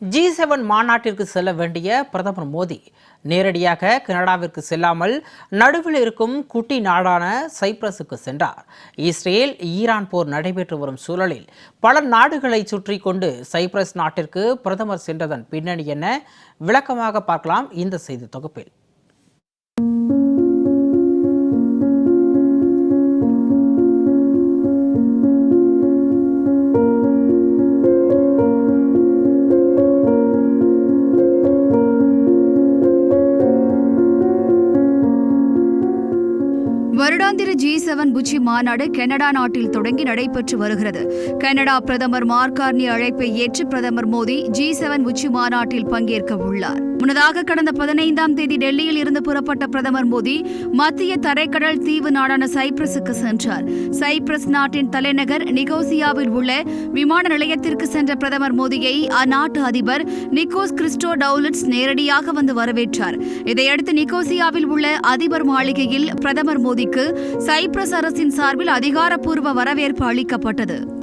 G seven மாநாட்டிற்கு செல்ல வேண்டிய பிரதமர் மோடி நேரடியாக கனடாவிற்கு செல்லாமல் நடுவில் இருக்கும் குட்டி நாடான சைப்ரஸுக்கு சென்றார். இஸ்ரேல் ஈரான் போர் நடைபெற்று வரும் சூழலில் பல நாடுகளை சுற்றி கொண்டு சைப்ரஸ் நாட்டிற்கு பிரதமர் சென்றதன் பின்னணி என விளக்கமாக பார்க்கலாம் இந்த செய்தி தொகுப்பில். ಎರಡು வருடாந்திர ஜி செவன் புச்சி மாநாடு கனடா நாட்டில் தொடங்கி நடைபெற்று வருகிறது. கனடா பிரதமர் மார்கார்னி அழைப்பை ஏற்று பிரதமர் மோடி ஜி செவன் உச்சி மாநாட்டில் பங்கேற்க உள்ளார். முன்னதாக கடந்த பதினைந்தாம் தேதி டெல்லியில் இருந்து புறப்பட்ட பிரதமர் மோடி மத்திய தரைக்கடல் தீவு நாடான சைப்ரஸுக்கு சென்றார். சைப்ரஸ் நாட்டின் தலைநகர் நிகோசியாவில் உள்ள விமான நிலையத்திற்கு சென்ற பிரதமர் மோடியை அந்நாட்டு அதிபர் நிக்கோஸ் கிறிஸ்டோ டவுலட்ஸ் நேரடியாக வந்து வரவேற்றார். இதையடுத்து நிக்கோசியாவில் உள்ள அதிபர் மாளிகையில் பிரதமர் மோடிக்கு சைப்ரஸ் அரசின் சார்பில் அதிகாரப்பூர்வ வரவேற்பு அளிக்கப்பட்டது.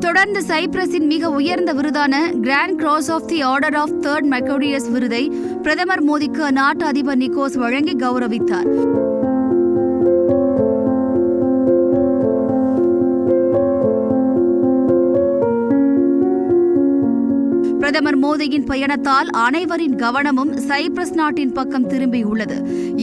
தொடர்ந்து சைப்ரஸின் மிக உயர்ந்த விருதான grand cross of the order of third Makarios விருதை பிரதமர் மோடிக்கு அந்நாட்டு அதிபர் நிக்கோஸ் வழங்கி கௌரவித்தார். பிரதமர் மோடியின் பயணத்தால் அனைவரின் கவனமும் சைப்ரஸ் நாட்டின் பக்கம் திரும்பியுள்ளது.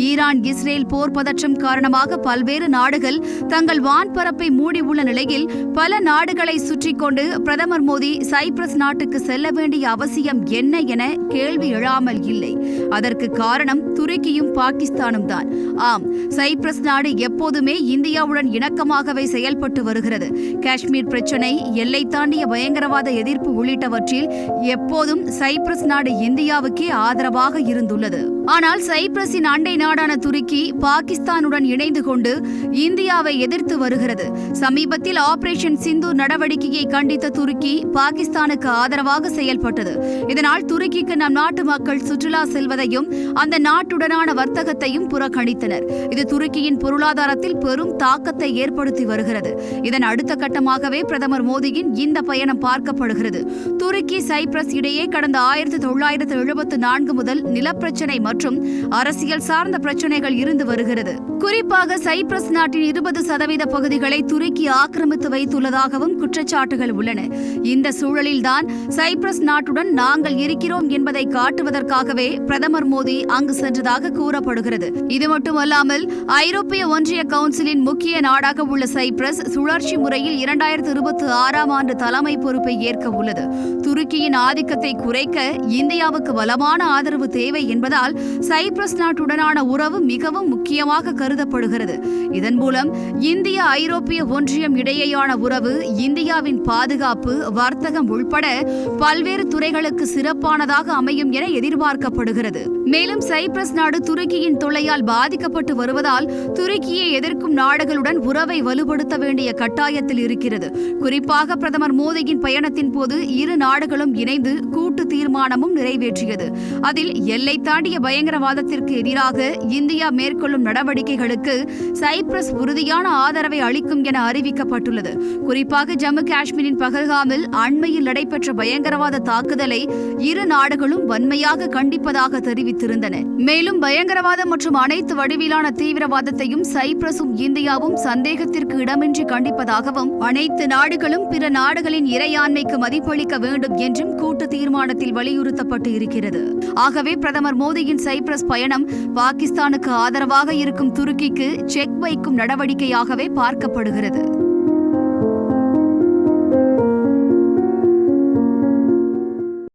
ஈரான் இஸ்ரேல் போர் பதற்றம் காரணமாக பல்வேறு நாடுகள் தங்கள் வான்பரப்பை மூடியுள்ள நிலையில் பல நாடுகளை சுற்றி கொண்டு பிரதமர் மோடி சைப்ரஸ் நாட்டுக்கு செல்ல வேண்டிய அவசியம் என்ன என கேள்வி எழாமல் இல்லை. அதற்கு காரணம் துருக்கியும் பாகிஸ்தானும் தான் ஆம் சைப்ரஸ் நாடு எப்போதுமே இந்தியாவுடன் இணக்கமாகவே செயல்பட்டு வருகிறது. காஷ்மீர் பிரச்சினை எல்லை தாண்டிய பயங்கரவாத எதிர்ப்பு உள்ளிட்டவற்றில் எப்போதும் சைப்ரஸ் நாடு இந்தியாவுக்கே ஆதரவாக இருந்துள்ளது. ஆனால் சைப்ரஸின் அண்டை நாடான துருக்கி பாகிஸ்தானுடன் இணைந்து கொண்டு இந்தியாவை எதிர்த்து வருகிறது. சமீபத்தில் ஆபரேஷன் சிந்து நடவடிக்கையை கண்டித்த துருக்கி பாகிஸ்தானுக்கு ஆதரவாக செயல்பட்டது. இதனால் துருக்கிக்கு நம் நாட்டு மக்கள் சுற்றுலா செல்வதையும் அந்த நாட்டுடனான வர்த்தகத்தையும் புறக்கணித்தனர். இது துருக்கியின் பொருளாதாரத்தில் பெரும் தாக்கத்தை ஏற்படுத்தி வருகிறது. இதன் அடுத்த கட்டமாகவே பிரதமர் மோடியின் இந்த பயணம் பார்க்கப்படுகிறது. துருக்கி சைப்ரஸ் இடையே கடந்த ஆயிரத்தி தொள்ளாயிரத்து எழுபத்து நான்கு முதல் நிலப்பிரச்சினை மற்றும் அரசியல் சார்ந்த பிரச்சனைகள் இருந்து வருகிறது. குறிப்பாக சைப்ரஸ் நாட்டின் இருபது சதவீத பகுதிகளை துருக்கி ஆக்கிரமித்து வைத்துள்ளதாகவும் குற்றச்சாட்டுகள் உள்ளன. இந்த சூழலில்தான் சைப்ரஸ் நாட்டுடன் நாங்கள் இருக்கிறோம் என்பதை காட்டுவதற்காகவே பிரதமர் மோடி அங்கு சென்றதாக கூறப்படுகிறது. இது மட்டுமல்லாமல் ஐரோப்பிய ஒன்றிய கவுன்சிலின் முக்கிய நாடாக உள்ள சைப்ரஸ் சுழற்சி முறையில் இரண்டாயிரத்து இருபத்தி ஆறாம் ஆண்டு தலைமை பொறுப்பை ஏற்க உள்ளது. துருக்கியின் ஆதிக்கத்தை குறைக்க இந்தியாவுக்கு பலமான ஆதரவு தேவை என்பதால் சைப்ரஸ் நாட்டுடனான உறவு மிகவும் முக்கியமாக கருதப்படுகிறது. இதன் மூலம் இந்திய ஐரோப்பிய ஒன்றியம் இடையேயான உறவு இந்தியாவின் பாதுகாப்பு வர்த்தகம் உள்பட பல்வேறு துறைகளுக்கு சிறப்பானதாக அமையும் என எதிர்பார்க்கப்படுகிறது. மேலும் சைப்ரஸ் நாடு துருக்கியின் தொல்லையால் பாதிக்கப்பட்டு வருவதால் துருக்கியை எதிர்க்கும் நாடுகளுடன் உறவை வலுப்படுத்த வேண்டிய கட்டாயத்தில் இருக்கிறது. குறிப்பாக பிரதமர் மோடியின் பயணத்தின் போது இரு நாடுகளும் இணைந்து கூட்டு தீர்மானமும் நிறைவேற்றியது. அதில் எல்லை தாண்டிய பயங்கரவாதத்திற்கு எதிராக இந்தியா மேற்கொள்ளும் நடவடிக்கைகளுக்கு சைப்ரஸ் உறுதியான ஆதரவை அளிக்கும் என அறிவிக்கப்பட்டுள்ளது. குறிப்பாக ஜம்மு காஷ்மீரின் பகல்காமில் அண்மையில் நடைபெற்ற பயங்கரவாத தாக்குதலை இரு நாடுகளும் வன்மையாக கண்டிப்பதாக தெரிவித்திருந்தன. மேலும் பயங்கரவாதம் மற்றும் அனைத்து வடிவிலான தீவிரவாதத்தையும் சைப்ரஸும் இந்தியாவும் சந்தேகத்திற்கு இடமின்றி கண்டிப்பதாகவும் அனைத்து நாடுகளும் பிற நாடுகளின் இறையாண்மைக்கு மதிப்பளிக்க வேண்டும் என்றும் கூட்டு தீர்மானத்தில் வலியுறுத்தப்பட்டு இருக்கிறது. ஆகவே பிரதமர் மோடியின் சைப்ரஸ் பயணம் பாகிஸ்தானுக்கு ஆதரவாக இருக்கும் துருக்கிக்கு செக் வைக்கும் நடவடிக்கையாகவே பார்க்கப்படுகிறது.